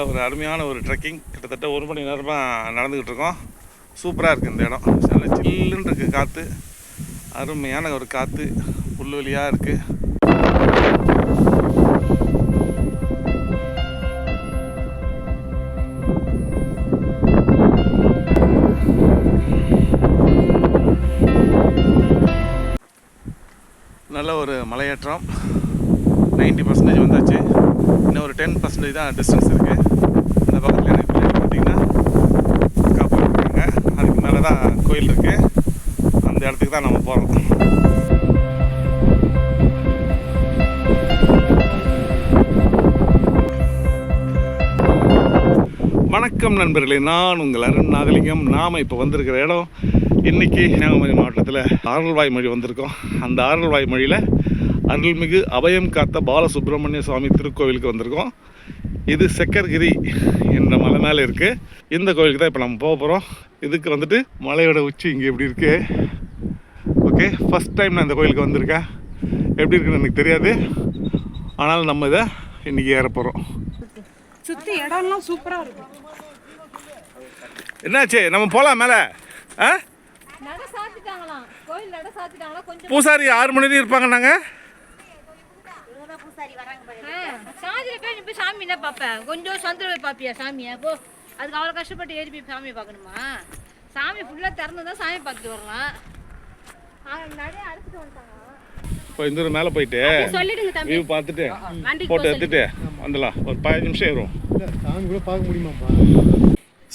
நல்ல ஒரு அருமையான ஒரு ட்ரெக்கிங் கிட்டத்தட்ட ஒரு மணி நேரமாக நடந்துக்கிட்டு இருக்கோம். சூப்பராக இருக்குது இந்த இடம். நல்ல சில்லுன்னு இருக்குது காற்று அருமையான ஒரு காற்று புல்வெளியாக இருக்குது நல்ல ஒரு மலையேற்றம். நைன்ட்டி பர்சன்டேஜ் வந்தாச்சு. இன்னும் ஒரு டென் பர்சன்டேஜ் தான் டிஸ்டன்ஸ் இருக்குது அந்த பக்கத்தில் எனக்கு பின்னாடி பார்த்தீங்கன்னா அக்கா போயிருக்காங்க அதுக்கு மேலே தான் கோயில் இருக்குது அந்த இடத்துக்கு தான் நம்ம போகிறோம் வணக்கம் நண்பர்களே நான் உங்கள் அருண் நாகலிங்கம். நாம் இப்போ வந்திருக்கிற இடம் இன்னைக்கு கன்னியாகுமரி மாவட்டத்தில் அருள்வாய் மொழி வந்திருக்கோம். அந்த அருள்வாய் மொழியில் அருள்மிகு அபயம் காத்த பாலசுப்ரமணிய சுவாமி திருக்கோவிலுக்கு வந்திருக்கோம். இது செக்கர்கிரி என்ற மலை மேலே இருக்குது இந்த கோவிலுக்கு தான் இப்போ நம்ம போக போகிறோம் இதுக்கு வந்துட்டு மலையோட உச்சி இங்கே எப்படி இருக்கு? ஓகே ஃபஸ்ட் டைம் நான் இந்த கோயிலுக்கு வந்திருக்கேன். எப்படி இருக்குன்னு எனக்கு தெரியாது. ஆனால் நம்ம இதை இன்றைக்கி ஏற போகிறோம் சுத்தி இடம்லாம் சூப்பரா இருக்கு. என்னாச்சு? நம்ம போகலாம் மேலே. ஆ? பூசாரி ஆறு மணி வரையும் இருப்பாங்க நாங்கள் சாமி என்ன பார்ப்பேன் கொஞ்சம் சொந்த போய் பார்ப்பியா சாமியை? போ. அதுக்கு அவ்வளோ கஷ்டப்பட்டு ஏறி போய் சாமியை பார்க்கணுமா? சாமி ஃபுல்லாக திறந்து தான் சாமி பார்த்துட்டு வரலாம். நிறைய வந்துட்டாங்க. இப்போ இந்த மேலே போயிட்டு வியூ பார்த்துட்டு போட்டோ எடுத்துட்டு வந்துடலாம். ஒரு பதினஞ்சு நிமிஷம் ஏறும் சாமி கூட பார்க்க முடியுமாப்பா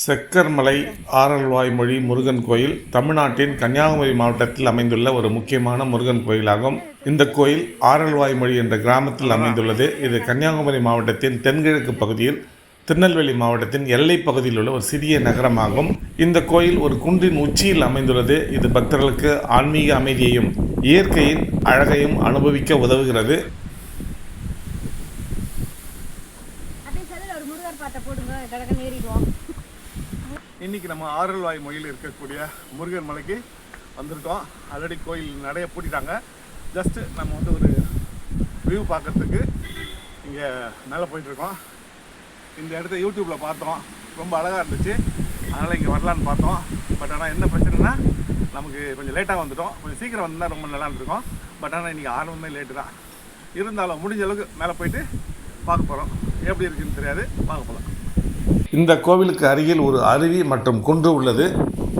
செக்கர்மலை ஆரல்வாய் மொழி முருகன் கோயில் தமிழ்நாட்டின் கன்னியாகுமரி மாவட்டத்தில் அமைந்துள்ள ஒரு முக்கியமான முருகன் கோயிலாகும். இந்த கோயில் ஆரல்வாய் மொழி என்ற கிராமத்தில் அமைந்துள்ளது. இது கன்னியாகுமரி மாவட்டத்தின் தென்கிழக்கு பகுதியில் திருநெல்வேலி மாவட்டத்தின் எல்லை பகுதியில் உள்ள ஒரு சிறிய நகரமாகும். இந்த கோயில் ஒரு குன்றின் உச்சியில் அமைந்துள்ளது. இது பக்தர்களுக்கு ஆன்மீக அமைதியையும் இயற்கையின் அழகையும் அனுபவிக்க உதவுகிறது. அப்படியே சொல்லல ஒரு முருகர் பாட்டை போடுங்க. கடற்கரை ஏறிடுவோம். இன்னைக்கு நம்ம ஆரல்வாய் மொழியில் இருக்கக்கூடிய முருகன் மலைக்கு வந்திருக்கோம். ஆல்ரெடி கோயில் நடைய பூட்டிட்டாங்க. ஜஸ்ட்டு நம்ம வந்து ஒரு வியூ பார்க்கறதுக்கு இங்கே மேலே போயிட்டுருக்கோம் இந்த இடத்த யூடியூப்பில் பார்த்தோம். ரொம்ப அழகாக இருந்துச்சு. அதனால் இங்கே வரலான்னு பார்த்தோம். பட் ஆனால் என்ன பிரச்சனைனா நமக்கு கொஞ்சம் லேட்டாக வந்துட்டோம். கொஞ்சம் சீக்கிரம் வந்தால் ரொம்ப நல்லா இருந்திருக்கும். பட் ஆனால் இன்றைக்கி ஆரம்பமே லேட்டு தான். இருந்தாலும் முடிஞ்ச அளவுக்கு மேலே போயிட்டு பார்க்க போகிறோம் எப்படி இருக்குன்னு தெரியாது. பார்க்க போகலாம் இந்த கோவிலுக்கு அருகில் ஒரு அருவி மற்றும் குன்று உள்ளது.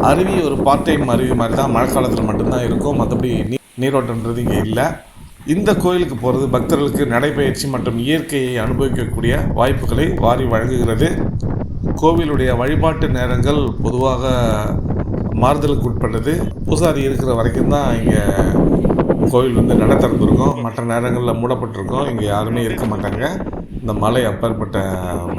அருவி ஒரு பார்ட் டைம் அருவி மாதிரி தான். மழை காலத்தில் மட்டும்தான் இருக்கும். மற்றபடி நீரோட்டன்றது இங்கே இல்லை. இந்த கோயிலுக்கு போகிறது பக்தர்களுக்கு நடைபயிற்சி மற்றும் இயற்கையை அனுபவிக்கக்கூடிய வாய்ப்புகளை வாரி வழங்குகிறது. கோவிலுடைய வழிபாட்டு நேரங்கள் பொதுவாக மாறுதலுக்கு உட்பட்டது. பூசாரி இருக்கிற வரைக்கும் தான் இங்கே கோவில் வந்து நட திறந்துருக்கோம் மற்ற நேரங்களில் மூடப்பட்டிருக்கோம். இங்கே யாருமே இருக்க மாட்டாங்க. இந்த மலை அப்பேற்பட்ட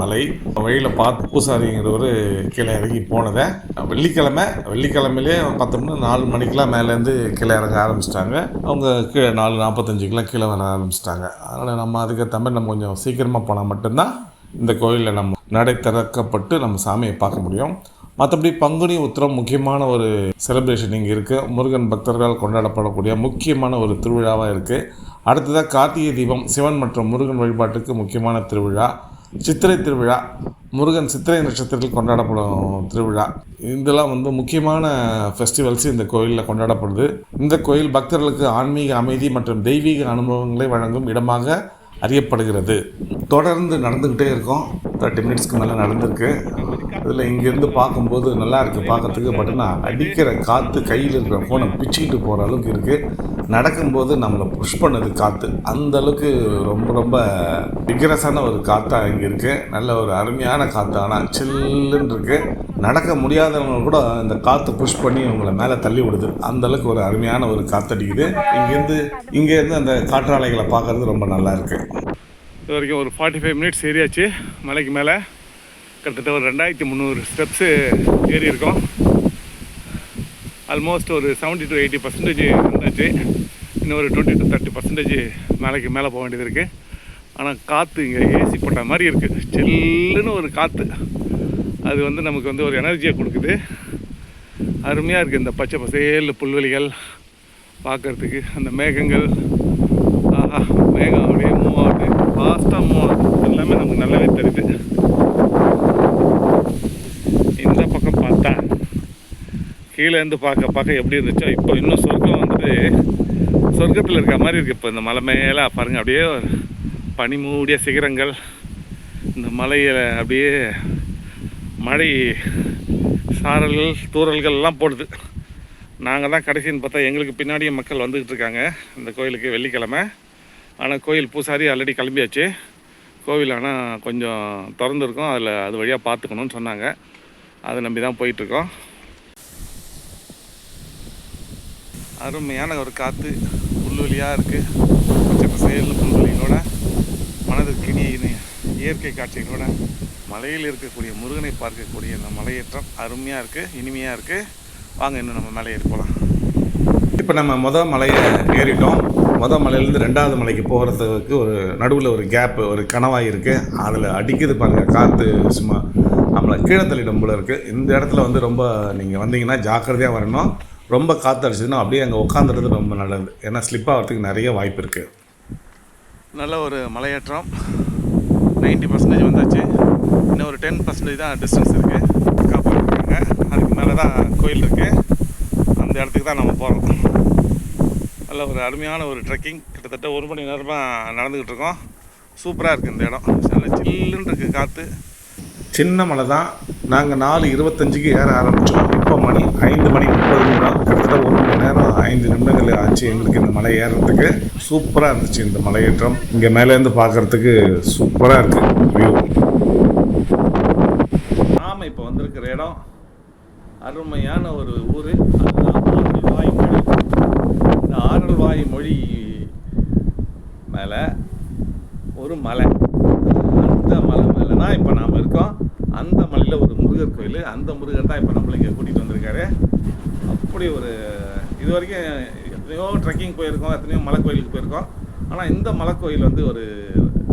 மலை. வழியில் பார்த்து பூசாரிங்கிறவர் கீழே இறங்கி போனதை வெள்ளிக்கிழமை வெள்ளிக்கிழமையிலே பார்த்தோம்னா நாலு மணிக்கெலாம் மேலேருந்து கீழே இறங்க ஆரம்பிச்சிட்டாங்க. அவங்க கீழே நாலு நாற்பத்தஞ்சுக்கெலாம் கீழே வர ஆரம்பிச்சிட்டாங்க. அதனால் நம்ம அதுக்கேற்ற மாதிரி நம்ம கொஞ்சம் சீக்கிரமாக போனால் மட்டும்தான் இந்த கோயிலில் நம்ம நடை திறக்கப்பட்டு நம்ம சாமியை பார்க்க முடியும். மற்றபடி பங்குனி உத்திரம் முக்கியமான ஒரு செலிப்ரேஷன் இங்கே இருக்குது முருகன் பக்தர்களால் கொண்டாடப்படக்கூடிய முக்கியமான ஒரு திருவிழாவாக இருக்குது அடுத்ததாக கார்த்திகை தீபம் சிவன் மற்றும் முருகன் வழிபாட்டுக்கு முக்கியமான திருவிழா சித்திரை திருவிழா முருகன் சித்திரை நட்சத்திரத்தில் கொண்டாடப்படும் திருவிழா. இதெல்லாம் வந்து முக்கியமான ஃபெஸ்டிவல்ஸ் இந்த கோயிலில் கொண்டாடப்படுது. இந்த கோயில் பக்தர்களுக்கு ஆன்மீக அமைதி மற்றும் தெய்வீக அனுபவங்களை வழங்கும் இடமாக அறியப்படுகிறது. தொடர்ந்து நடந்துக்கிட்டே இருக்கும். தேர்ட்டி மினிட்ஸ்க்கு மேலே நடந்திருக்கு. அதில் இங்கேருந்து பார்க்கும்போது நல்லா இருக்குது பார்க்கறதுக்கு பட் ஆனால் அடிக்கிற காற்று கையில் இருக்கிற ஃபோனை பிச்சுக்கிட்டு போகிற அளவுக்கு இருக்குது நடக்கும்போது நம்மளை புஷ் பண்ணுது காற்று அந்த அளவுக்கு ரொம்ப ரொம்ப விக்ரஸான ஒரு காற்றாக இங்கே இருக்குது நல்ல ஒரு அருமையான காற்று ஆனால் சில்லுன்னு இருக்குது நடக்க முடியாதவங்க கூட இந்த காற்று புஷ் பண்ணி உங்களை மேலே தள்ளி விடுது. அந்த அளவுக்கு ஒரு அருமையான ஒரு காற்றடிக்குது இங்கேருந்து இங்கேருந்து அந்த காற்றாலைகளை பார்க்கறது ரொம்ப நல்லா இருக்குது இது வரைக்கும் ஒரு ஃபார்ட்டி ஃபைவ் மினிட்ஸ் ஏறியாச்சு. மலைக்கு மேலே. கிட்டத்தட்ட ஒரு ரெண்டாயிரத்தி முந்நூறு ஸ்டெப்ஸு ஏறி இருக்கோம். ஆல்மோஸ்ட் ஒரு செவன்ட்டி டு எயிட்டி பர்சன்டேஜ் வந்தாச்சு. இன்னும் ஒரு டுவெண்ட்டி டு தேர்ட்டி பர்சன்டேஜ் மேலைக்கு மேலே போக வேண்டியது இருக்குது ஆனால் காற்று இங்கே ஏசி போட்ட மாதிரி இருக்குது செல்லுன்னு ஒரு காற்று அது வந்து நமக்கு வந்து ஒரு எனர்ஜியை கொடுக்குது. அருமையாக இருக்குது இந்த பச்சை பசேல் புல்வெளிகள் பார்க்குறதுக்கு. அந்த மேகங்கள் ஆஹா கீழே இருந்து பார்க்க பார்க்க எப்படி இருந்துச்சோ இப்போ இன்னும் சொர்க்கம் வந்துட்டு சொர்க்கத்தில் இருக்க மாதிரி இருக்குது இப்போ இந்த மலை மேலே பாருங்கள் அப்படியே பனி மூடிய சிகரங்கள். இந்த மலையில் அப்படியே மழை சாரல்கள் தூரல்கள்லாம் எல்லாம் போடுது. நாங்கள் தான் கடைசின்னு பார்த்தா எங்களுக்கு பின்னாடியே மக்கள் வந்துக்கிட்டு இருக்காங்க. இந்த கோயிலுக்கு வெள்ளிக்கிழமை. ஆனால் கோயில் பூசாரி ஆல்ரெடி கிளம்பியாச்சு. கோவில் ஆனால் கொஞ்சம் திறந்துருக்கோம். அதில் அது வழியாக பார்த்துக்கணும்னு சொன்னாங்க. அதை நம்பி தான் போயிட்டுருக்கோம் அருமையான ஒரு காற்று புல்வெளியாக இருக்குது பச்சை பசேல்னு புல்வெளிகளோட மனதிற்கு இனிய இனிய இயற்கை காட்சிகளோட மலையில் இருக்கக்கூடிய முருகனை பார்க்கக்கூடிய இந்த மலையேற்றம் அருமையாக இருக்குது இனிமையாக இருக்குது வாங்க இன்னும் நம்ம மேலே ஏறி போகலாம் இப்போ நம்ம மொதல் மலையை ஏறிட்டோம். மொதல் மலையிலேருந்து ரெண்டாவது மலைக்கு போகிறதுக்கு ஒரு நடுவில் ஒரு கேப்பு ஒரு கனவாக இருக்குது அதில் அடிக்குது பாருங்கள் காற்று சும்மா நம்மளை கீழே தள்ளிடும் போல இருக்குது இந்த இடத்துல வந்து ரொம்ப நீங்கள் வந்தீங்கன்னா ஜாக்கிரதையாக வரணும். ரொம்ப காற்று அடிச்சதுன்னா அப்படியே அங்கே உட்காந்துறது ரொம்ப நல்லது. ஏன்னா ஸ்லிப் ஆகிறதுக்கு நிறைய வாய்ப்பு இருக்குது நல்ல ஒரு மலையேற்றம். நைன்ட்டி பர்சன்டேஜ் வந்தாச்சு. இன்னும் ஒரு டென் பர்சன்டேஜ் தான் டிஸ்டன்ஸ் இருக்குது காப்பாற்றிருக்காங்க அதுக்கு மேலே தான் கோயில் இருக்குது அந்த இடத்துக்கு தான் நம்ம போகிறோம் நல்ல ஒரு அருமையான ஒரு ட்ரெக்கிங் கிட்டத்தட்ட ஒரு மணி நேரமாக நடந்துக்கிட்டு இருக்கோம். சூப்பராக இருக்குது இந்த இடம். நல்ல சில்லுன்னு இருக்குது காற்று சின்ன மலை தான். நாங்கள் நாலு இருபத்தஞ்சுக்கு ஏற ஆரம்பித்தோம் இப்போ மணி ஐந்து மணி முப்பது நிமிடம். கிட்டத்தட்ட ஒரு மணி நேரம் ஐந்து நிமிடங்கள் ஆச்சு எங்களுக்கு இந்த மலை ஏறுறதுக்கு சூப்பராக இருந்துச்சு இந்த மலையேற்றம் இங்கே மேலேருந்து பார்க்குறதுக்கு சூப்பராக இருக்குது வியூ நாம் இப்போ வந்திருக்கிற இடம் அருமையான ஒரு ஊர். அதுதான் ஆரல்வாய் மொழி. இந்த ஆரல்வாய் மொழி மேலே ஒரு மலை. அந்த மலை மேலே தான் இப்போ நாம் இருக்கோம். அந்த மலையில் ஒரு முருகர் கோயில். அந்த முருகர் தான் இப்போ நம்மளை இங்கே கூட்டிகிட்டு வந்திருக்காரு. அப்படி ஒரு இது வரைக்கும் எத்தனையோ ட்ரெக்கிங் போயிருக்கோம் எத்தனையோ மலை கோயிலுக்கு போயிருக்கோம். ஆனால் இந்த மலை கோயில் வந்து ஒரு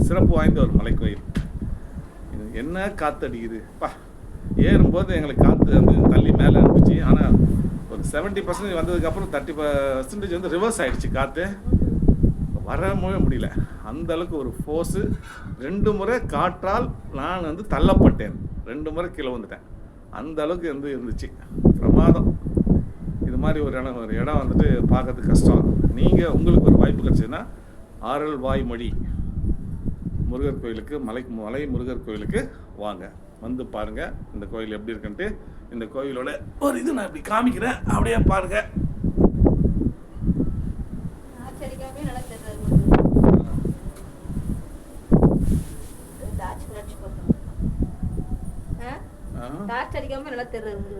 சிறப்பு வாய்ந்த ஒரு மலை கோயில் என்ன காற்று அடிக்குது பா ஏறும்போது எங்களுக்கு காற்று வந்து தள்ளி மேலே அனுப்பிச்சு. ஆனால் ஒரு செவன்ட்டி பர்சன்டேஜ் வந்ததுக்கப்புறம் தேர்ட்டி பர்சன்டேஜ் வந்து ரிவர்ஸ் ஆகிடுச்சு காற்று வரவே முடியல. அந்த அளவுக்கு ஒரு ஃபோர்ஸு ரெண்டு முறை காற்றால் நான் வந்து தள்ளப்பட்டேன். ரெண்டு முறை கீழே வந்துட்டேன் அந்த அளவுக்கு வந்து இருந்துச்சு. பிரமாதம். மாதிரி ஒரு இடம் ஒரு இடம் வந்துட்டு பார்க்கறதுக்கு கஷ்டம். நீங்கள் உங்களுக்கு ஒரு வாய்ப்பு கிடச்சதுன்னா ஆரல் வாய்மொழி முருகர் கோயிலுக்கு மலை மலை முருகர் கோயிலுக்கு வாங்க. வந்து பாருங்க இந்த கோயில் எப்படி இருக்குன்ட்டு. இந்த கோயிலோட ஒரு இது நான் இப்படி காமிக்கிறேன். அப்படியே பாருங்க. ஆச்சரிக்காமே நல்லா தெரியாது. டார்ச் அடிச்சு பார்த்தோம் ஆ. டார்ச் அடிக்காம நல்லா தெரியுது.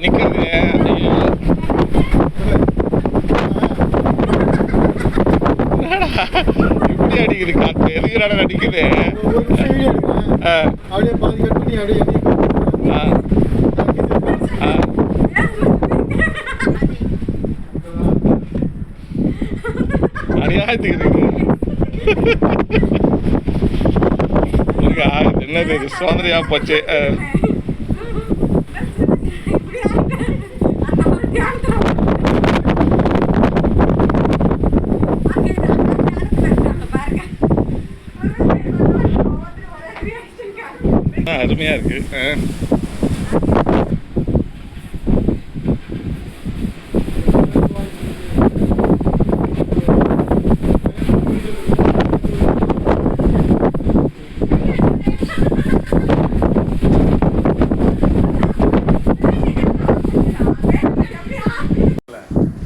எங்கப்பா நிக்கிறது ஐயோ. இப்படி அடிக்குது காத்து. எதுக்குறாட அடிக்குது ஆ, அப்படியே பாதி கட் பண்ணி அப்படியே ஆ, அநியாயத்துக்கு இருக்குது என்னது சோதனையா போச்சு ஆ. ஆ, அருமையா இருக்கு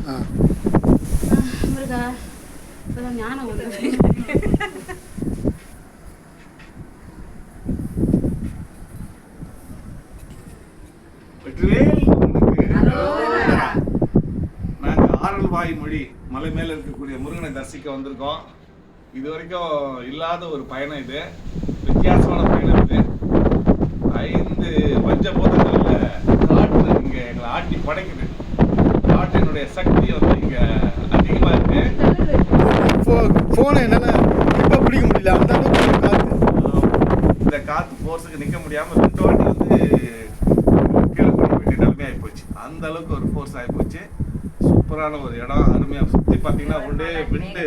ஆ. முருகா இப்பதான் ஞானம் திருவாய்மொழி மலை மேலே இருக்கக்கூடிய முருகனை தரிசிக்க வந்திருக்கோம். இது வரைக்கும் இல்லாத ஒரு பயணம் இது. வித்தியாசமான பயணம் இது. ஐந்து பஞ்ச பூதங்களில் காற்று இங்கே எங்களை ஆட்டி படைக்குது. காற்றினுடைய சக்தி வந்து இங்கே அதிகமாக இருக்கு. ஃபோனை என்னால் பிடிக்க முடியல. அந்த காற்று இந்த காற்று ஃபோர்ஸுக்கு நிற்க முடியாமல் ரெண்டு வாட்டி வந்து கீழே போய் நிலைமை ஆகி போச்சு. அந்த அளவுக்கு ஒரு ஃபோர்ஸ் ஆகி போச்சு. சூப்பரான ஒரு இடம். அருமையாக சுற்றி பார்த்தீங்கன்னா ஒன்றே விண்டு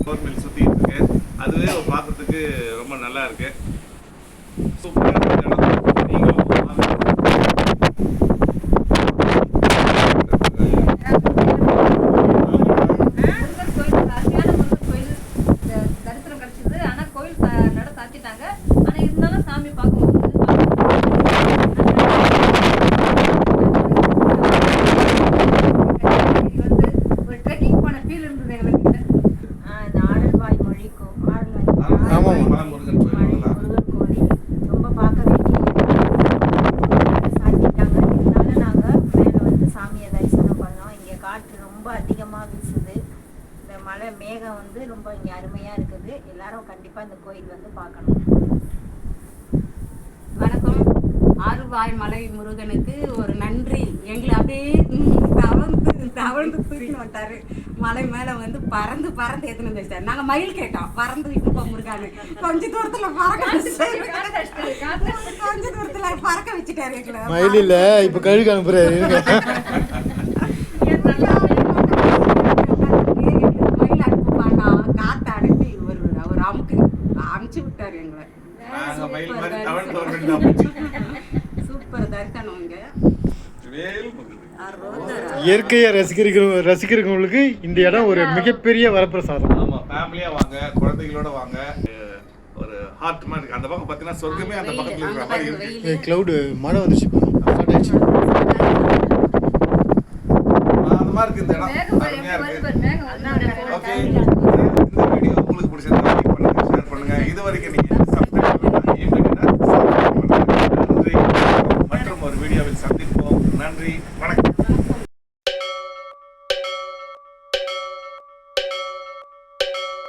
போர் மில் சுற்றிட்டு இருக்கு. அதுவே ஒரு பார்க்கறதுக்கு ரொம்ப நல்லா இருக்கு. சூப்பரான இடம் நீங்களும் வாங்க. முருகன் கோயில் அருமையான முருகன் கோயில் த- தரிசனம் கிடைச்சது ஆனா கோயில் ச- நட சாத்திட்டாங்க ஆனா இருந்தாலும் சாமி பார்க்க முடியுது இது வந்து ஒரு ட்ரெக்கிங் போன ஃபீல் இருந்தது எங்களுக்கு ஆ, இந்த ஆடல்வாய் மொழி கோ- ஆடல்வாய் ஆமாம். ஆடல்வாய் மலைமுருகன் கோயில் மலை தான். முருகன் கோயில் ரொம்ப பார்க்க வேண்டிய இடம். சாத்திட்டாங்க இருந்தாலும் நாங்கள் மேலே வந்து சாமியை தரிசனம் பண்ணோம் இங்கே காற்று ரொம்ப அதிகமாக வீசுது இந்த மலை மேகம் வந்து ரொம்ப இங்கே அருமையாக இருக்குது எல்லாரும் கண்டிப்பாக இந்த கோயில் வந்து பார்க்கணும் வணக்கம் ஆறுவாய் மலை முருகனுக்கு ஒரு நன்றி. எங்களை அப்படியே தவழ்ந்து தவழ்ந்து தூக்கின்னு வந்துட்டாரு. மலை மேல வந்து பறந்து பறந்து ஏத்துன்னு வச்சிட்டாரு. நாங்க மயில் கேட்டோம். பறந்து இப்போ முருகானு கொஞ்ச தூரத்துல பறக்க கொஞ்ச தூரத்துல பறக்க வச்சுட்டாரு எங்களை. மயில் இல்ல இப்ப கழுகு அனுப்புறாரு. மயில் அனுப்பி ஒரு ஒரு அமுக்கு. அமுச்சு விட்டாரு எங்களை நாங்க மயில் மாதிரி தவழ்ந்து வர வேண்டியதா போச்சு. சூப்பர் தரிசனம் இங்க வேல் முருகன். அரோகரா. இயற்கையை ரசிக்கிறவங்க ரசிக்கிறவங்களுக்கு இந்த இடம் ஒரு மிகப்பெரிய வரப்பிரசாதம் ஆமா ஃபேமிலியா வாங்க குழந்தைகளோட வாங்க ஒரு ஹார்ட் மாதிரி இருக்கு. அந்த பக்கம் பார்த்தீங்கன்னா சொர்க்கமே அந்த பக்கத்துல இருக்கிற மாதிரி இருக்கு. கிளவுடு மழை வந்துச்சு இப்போ. ஸ்டார்ட் ஆயிடுச்சு